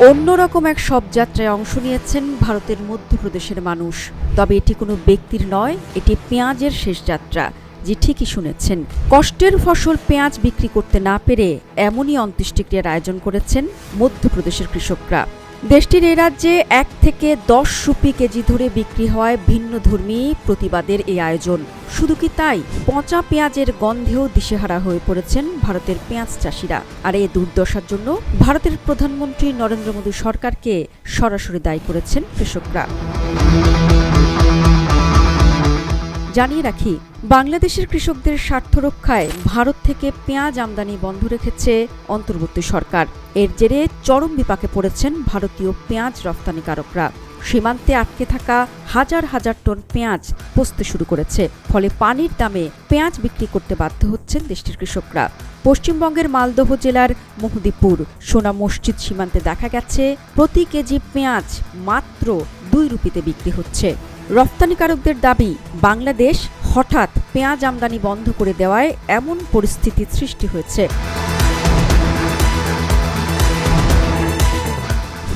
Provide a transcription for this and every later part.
অন্যরকম এক সব যাত্রায় অংশ নিয়েছেন ভারতের মধ্যপ্রদেশের মানুষ। তবে এটি কোনো ব্যক্তির নয়, এটি পেঁয়াজের শেষ যাত্রা। যে ঠিকই শুনেছেন। কষ্টের ফসল পেঁয়াজ বিক্রি করতে না পেরে এমনই অন্ত্যেষ্টিক্রিয়ার আয়োজন করেছেন মধ্যপ্রদেশের কৃষকরা। দেশটির এ রাজ্যে এক থেকে দশ রুপি কেজি ধরে বিক্রি হয় ভিন্ন ধর্মী প্রতিবাদের এই আয়োজন। শুধু কি তাই? পচা পেঁয়াজের গন্ধেও দিশেহারা হয়ে পড়েছেন ভারতের পেঁয়াজ চাষিরা। আর এই দুর্দশার জন্য ভারতের প্রধানমন্ত্রী নরেন্দ্র মোদী সরকারকে সরাসরি দায়ী করেছেন কৃষকরা। জানিয়ে রাখি, বাংলাদেশের কৃষকদের স্বার্থ রক্ষায় ভারত থেকে পেঁয়াজ আমদানি বন্ধ রেখেছে অন্তর্বর্তী সরকার। এর জেরে চরম বিপাকে পড়েছেন ভারতীয় পেঁয়াজ রপ্তানিকারকরা। সীমান্তে আটকে থাকা হাজার হাজার টন পেঁয়াজ পচতে শুরু করেছে, ফলে পানির দামে পেঁয়াজ বিক্রি করতে বাধ্য হচ্ছেন দেশটির কৃষকরা। পশ্চিমবঙ্গের মালদহ জেলার মহদীপুর সোনা মসজিদ সীমান্তে দেখা গেছে, প্রতি কেজি পেঁয়াজ মাত্র দুই রুপিতে বিক্রি হচ্ছে। রপ্তানিকারকদের দাবি, বাংলাদেশ হঠাৎ পেঁয়াজ আমদানি বন্ধ করে দেওয়ায় এমন পরিস্থিতির সৃষ্টি হয়েছে।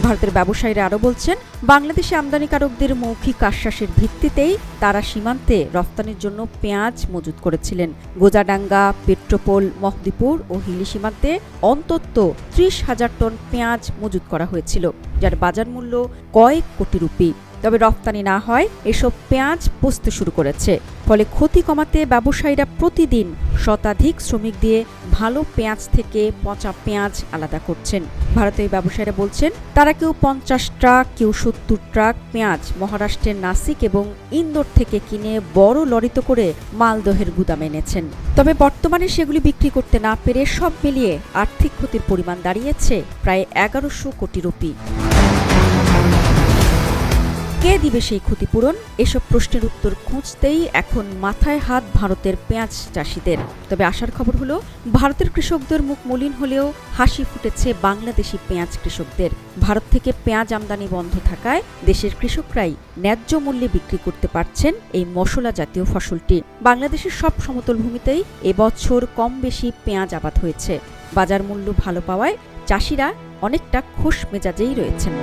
ভারতের ব্যবসায়ীরা আরও বলছেন, বাংলাদেশে আমদানিকারকদের মৌখিক আশ্বাসের ভিত্তিতেই তারা সীমান্তে রপ্তানির জন্য পেঁয়াজ মজুত করেছিলেন। গোজাডাঙ্গা, পেট্রোপোল, মহদীপুর ও হিলি সীমান্তে অন্তত ত্রিশ হাজার টন পেঁয়াজ মজুত করা হয়েছিল, যার বাজার মূল্য কয়েক কোটি রুপি। তবে রপ্তানি না হয়, এসব পেঁয়াজ পচতে শুরু করেছে। ফলে ক্ষতি কমাতে ব্যবসায়ীরা প্রতিদিন শতাধিক শ্রমিক দিয়ে ভালো পেঁয়াজ থেকে পচা পেঁয়াজ আলাদা করছেন। ভারতের ব্যবসায়ীরা বলছেন, তারা কেউ পঞ্চাশ ট্রাক, কেউ সত্তর ট্রাক পেঁয়াজ মহারাষ্ট্রের নাসিক এবং ইন্দোর থেকে কিনে বড় লরিত করে মালদহের গুদামে এনেছেন। তবে বর্তমানে সেগুলি বিক্রি করতে না পেরে সব মিলিয়ে আর্থিক ক্ষতির পরিমাণ দাঁড়িয়েছে প্রায় এগারোশো কোটি রুপি। কে দিবে সেই ক্ষতিপূরণ? এসব প্রশ্নের উত্তর খুঁজতেই এখন মাথায় হাত ভারতের পেঁয়াজ চাষিদের। তবে আসার খবর হলো, ভারতের কৃষকদের মুখ মলিন হলেও হাসি ফুটেছে বাংলাদেশি পেঁয়াজ কৃষকদের। ভারত থেকে পেঁয়াজ আমদানি বন্ধ থাকায় দেশের কৃষকরাই ন্যায্য মূল্যে বিক্রি করতে পারছেন এই মশলা জাতীয় ফসলটি। বাংলাদেশের সব সমতল ভূমিতেই এবছর কম বেশি পেঁয়াজ আবাদ হয়েছে। বাজার মূল্য ভালো পাওয়ায় চাষিরা অনেকটা খুশ মেজাজেই রয়েছেন।